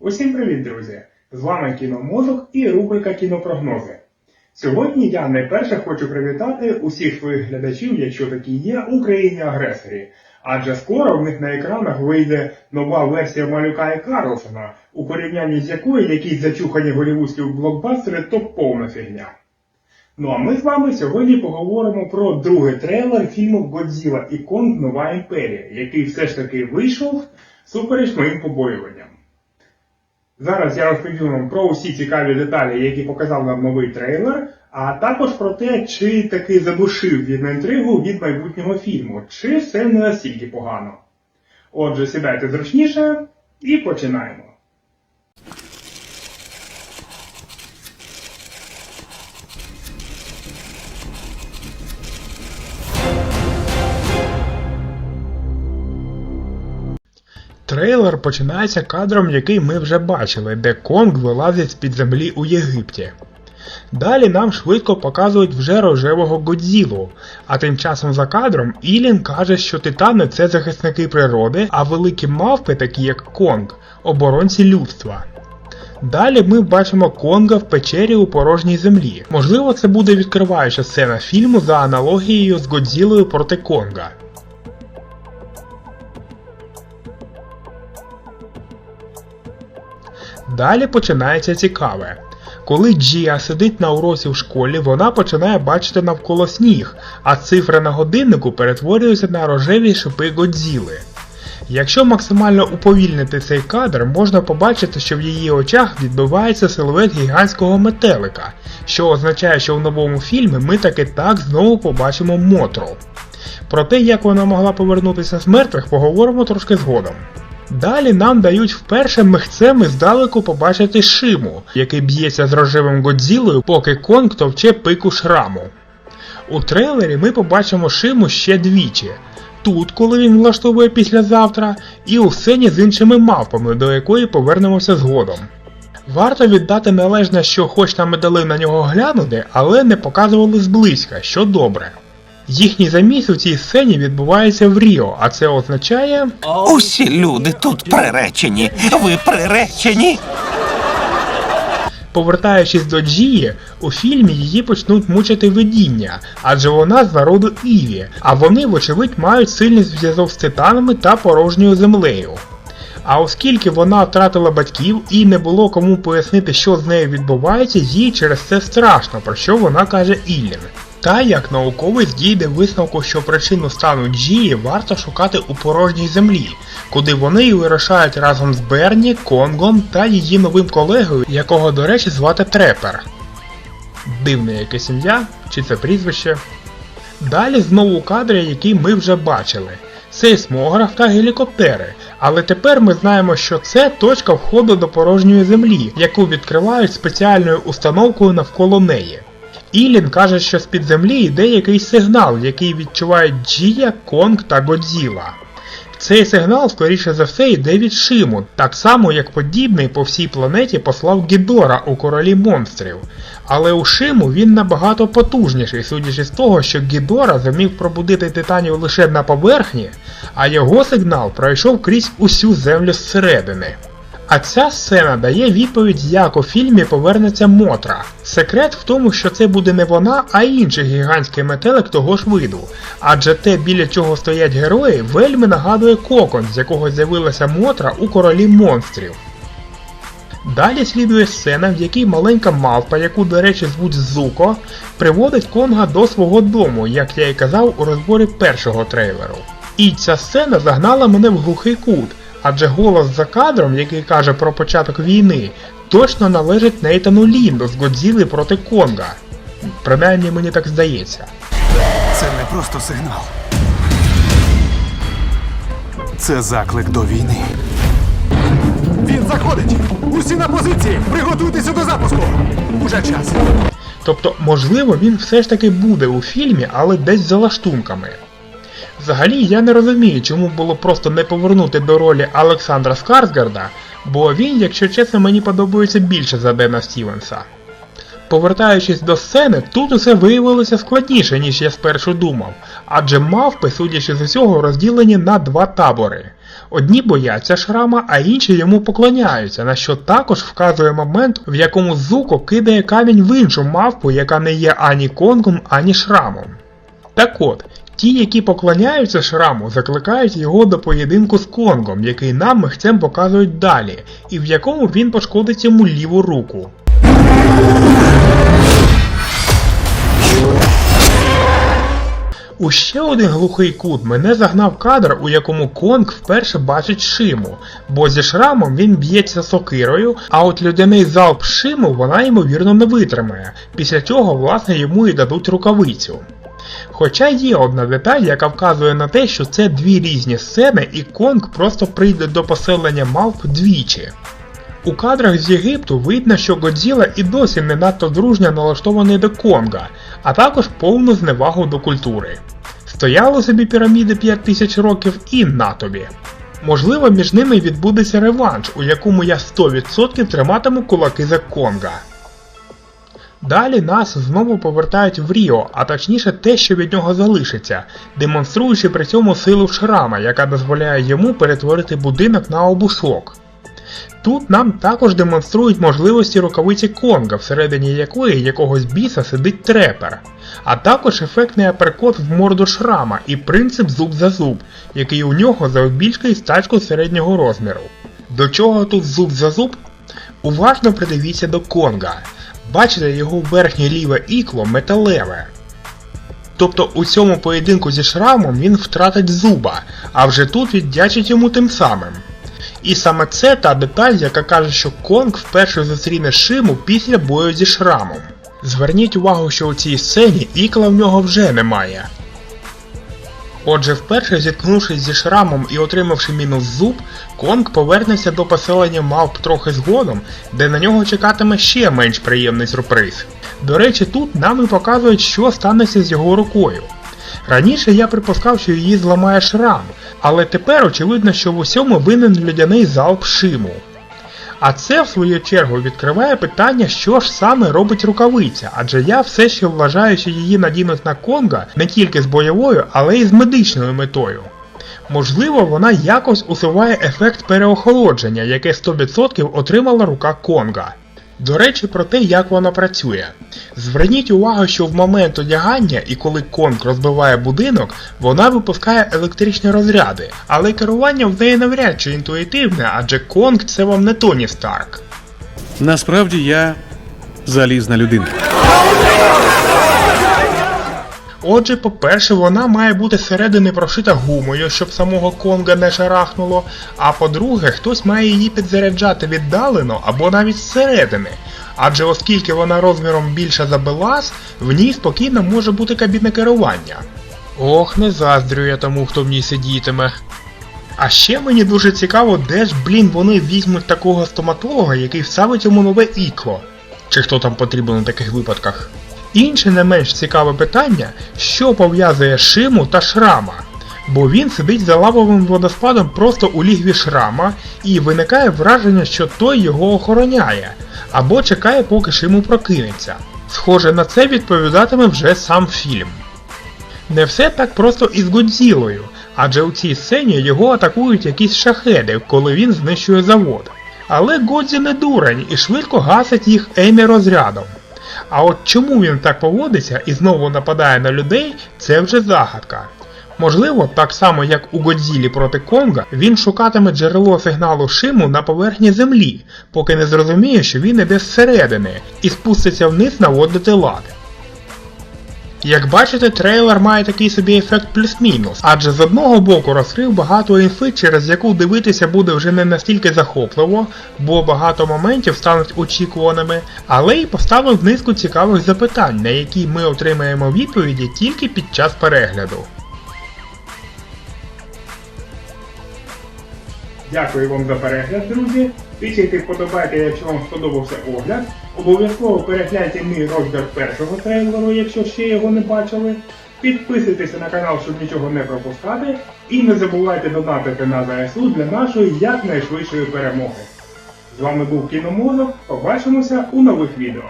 Усім привіт, друзі! З вами Кіномозок і рубрика Кінопрогнози. Сьогодні я найперше хочу привітати усіх своїх глядачів, якщо такі є, у країні-агресорі. Адже скоро в них на екранах вийде нова версія малюка і Карлсона, у порівнянні з якою якісь зачухані голівудські блокбастери то повна фігня. Ну а ми з вами сьогодні поговоримо про другий трейлер фільму Годзіла і Конг Нова імперія, який все ж таки вийшов супереч моїм побоюванням. Зараз я розповім вам про усі цікаві деталі, які показав нам новий трейлер, а також про те, чи таки задушив він інтригу від майбутнього фільму, чи все не настільки погано. Отже, сідайте зручніше і починаємо. Трейлер починається кадром, який ми вже бачили, де Конг вилазить з-під землі у Єгипті. Далі нам швидко показують вже рожевого Годзілу, а тим часом за кадром Ілін каже, що титани це захисники природи, а великі мавпи, такі як Конг, оборонці людства. Далі ми бачимо Конга в печері у порожній землі. Можливо, це буде відкриваюча сцена фільму за аналогією з Годзілою проти Конга. Далі починається цікаве. Коли Джія сидить на уроці в школі, вона починає бачити навколо сніг, а цифри на годиннику перетворюються на рожеві шипи Годзіли. Якщо максимально уповільнити цей кадр, можна побачити, що в її очах відбувається силует гігантського метелика, що означає, що в новому фільмі ми таки так знову побачимо Мотру. Про те, як вона могла повернутися з мертвих, поговоримо трошки згодом. Далі нам дають вперше михцем і здалеку побачити Шиму, який б'ється з рожевим Годзілою, поки Конг товче пику шраму. У трейлері ми побачимо Шиму ще двічі. Тут, коли він влаштовує післязавтра, і у сцені з іншими мавпами, до якої повернемося згодом. Варто віддати належне, що хоч нам і дали на нього глянути, але не показували зблизька, що добре. Їхній заміс у цій сцені відбувається в Ріо, а це означає. Усі люди тут приречені. Ви приречені. Повертаючись до Джії, у фільмі її почнуть мучити видіння, адже вона з народу Іві, а вони, вочевидь, мають сильний зв'язок з титанами та порожньою землею. А оскільки вона втратила батьків і не було кому пояснити, що з нею відбувається, їй через це страшно, про що вона каже Іллін. Та як науковець дійде висновку, що причину стану Джії варто шукати у порожній землі, куди вони й вирушають разом з Берні, Конгом та її новим колегою, якого, до речі, звати Трепер. Дивне якесь ім'я, чи це прізвище. Далі знову кадри, які ми вже бачили. Сейсмограф та гелікоптери. Але тепер ми знаємо, що це точка входу до порожньої землі, яку відкривають спеціальною установкою навколо неї. Ілін каже, що з-під землі йде якийсь сигнал, який відчувають Джія, Конг та Годзіла. Цей сигнал, скоріше за все, йде від Шиму, так само як подібний по всій планеті послав Гідора у королі монстрів. Але у Шиму він набагато потужніший, судячи з того, що Гідора зумів пробудити титанів лише на поверхні, а його сигнал пройшов крізь усю землю зсередини. А ця сцена дає відповідь, як у фільмі повернеться Мотра. Секрет в тому, що це буде не вона, а інший гігантський метелик того ж виду. Адже те, біля чого стоять герої, вельми нагадує кокон, з якого з'явилася Мотра у королі монстрів. Далі слідує сцена, в якій маленька мавпа, яку, до речі, звуть Зуко, приводить Конга до свого дому, як я і казав у розборі першого трейлеру. І ця сцена загнала мене в глухий кут, адже голос за кадром, який каже про початок війни, точно належить Нейтану Лінду з Годзіли проти Конга. Принаймні мені так здається. Це не просто сигнал. Це заклик до війни. Він заходить! Усі на позиції! Приготуйтеся до запуску! Уже час. Тобто, можливо, він все ж таки буде у фільмі, але десь за лаштунками. Взагалі, я не розумію, чому було просто не повернути до ролі Олександра Скарсгарда, бо він, якщо чесно, мені подобається більше за Дена Стівенса. Повертаючись до сцени, тут усе виявилося складніше, ніж я спершу думав, адже мавпи, судячи з усього, розділені на два табори. Одні бояться шрама, а інші йому поклоняються, на що також вказує момент, в якому Зуко кидає камінь в іншу мавпу, яка не є ані конгом, ані шрамом. Так от, ті, які поклоняються шраму, закликають його до поєдинку з конгом, який нам михцем показують далі, і в якому він пошкодить йому ліву руку. У ще один глухий кут мене загнав кадр, у якому Конг вперше бачить Шиму, бо зі шрамом він б'ється сокирою, а от людяний залп Шиму вона ймовірно не витримає, після чого власне йому і дадуть рукавицю. Хоча є одна деталь, яка вказує на те, що це дві різні сцени, і Конг просто прийде до поселення мавп двічі. У кадрах з Єгипту видно, що Годзіла і досі не надто дружньо налаштований до Конга, а також повну зневагу до культури. Стояли собі піраміди 5000 років і на тобі. Можливо, між ними відбудеться реванш, у якому я 100% триматиму кулаки за Конга. Далі нас знову повертають в Ріо, а точніше те, що від нього залишиться, демонструючи при цьому силу шрама, яка дозволяє йому перетворити будинок на обушок. Тут нам також демонструють можливості рукавиці Конга, всередині якої якогось біса сидить трепер, а також ефектний аперкот в морду шрама і принцип зуб за зуб, який у нього завбільшки із тачку середнього розміру. До чого тут зуб за зуб? Уважно придивіться до Конга. Бачите його верхнє ліве ікло металеве. Тобто у цьому поєдинку зі шрамом він втратить зуба, а вже тут віддячить йому тим самим. І саме це та деталь, яка каже, що Конг вперше зустріне Шиму після бою зі шрамом. Зверніть увагу, що у цій сцені ікла в нього вже немає. Отже, вперше зіткнувшись зі шрамом і отримавши мінус зуб, Конг повернеться до поселення мавп трохи згодом, де на нього чекатиме ще менш приємний сюрприз. До речі, тут нам і показують, що станеться з його рукою. Раніше я припускав, що її зламає шрам, але тепер очевидно, що в усьому винен людяний залп Шиму. А це, в свою чергу, відкриває питання, що ж саме робить рукавиця, адже я все ще вважаю, що її надінуть на Конга не тільки з бойовою, але й з медичною метою. Можливо, вона якось усуває ефект переохолодження, яке 100% отримала рука Конга. До речі, про те, як вона працює. Зверніть увагу, що в момент одягання і коли Конг розбиває будинок, вона випускає електричні розряди, але керування в неї навряд чи інтуїтивне, адже Конг це вам не Тоні Старк. Насправді я залізна людина. Отже, по-перше, вона має бути зсередини прошита гумою, щоб самого Конга не шарахнуло, а по-друге, хтось має її підзаряджати віддалено або навіть зсередини. Адже оскільки вона розміром більша за Белас, в ній спокійно може бути кабіна керування. Ох, не заздрю я тому, хто в ній сидітиме. А ще мені дуже цікаво, де ж, блін, вони візьмуть такого стоматолога, який вставить йому нове ікло. Чи хто там потрібен у таких випадках. Інше не менш цікаве питання, що пов'язує Шиму та Шрама. Бо він сидить за лавовим водоспадом просто у лігві Шрама, і виникає враження, що той його охороняє, або чекає, поки Шиму прокинеться. Схоже на це відповідатиме вже сам фільм. Не все так просто із Годзілою, адже у цій сцені його атакують якісь шахеди, коли він знищує завод. Але Годзі не дурень і швидко гасить їх еймі розрядом. А от чому він так поводиться і знову нападає на людей, це вже загадка. Можливо, так само як у Годзілі проти Конга, він шукатиме джерело сигналу Шиму на поверхні землі, поки не зрозуміє, що він іде зсередини, і спуститься вниз наводити лад. Як бачите, трейлер має такий собі ефект плюс-мінус, адже з одного боку розкрив багато інфи, через яку дивитися буде вже не настільки захопливо, бо багато моментів стануть очікуваними, але й поставив низку цікавих запитань, на які ми отримаємо відповіді тільки під час перегляду. Дякую вам за перегляд, друзі. Тисяйте вподобайки, якщо вам сподобався огляд. Обов'язково перегляньте мій розбір першого трейлеру, якщо ще його не бачили. Підписуйтеся на канал, щоб нічого не пропускати. І не забувайте донатити на ЗСУ для нашої якнайшвидшої перемоги. З вами був Кіномозок. Побачимося у нових відео.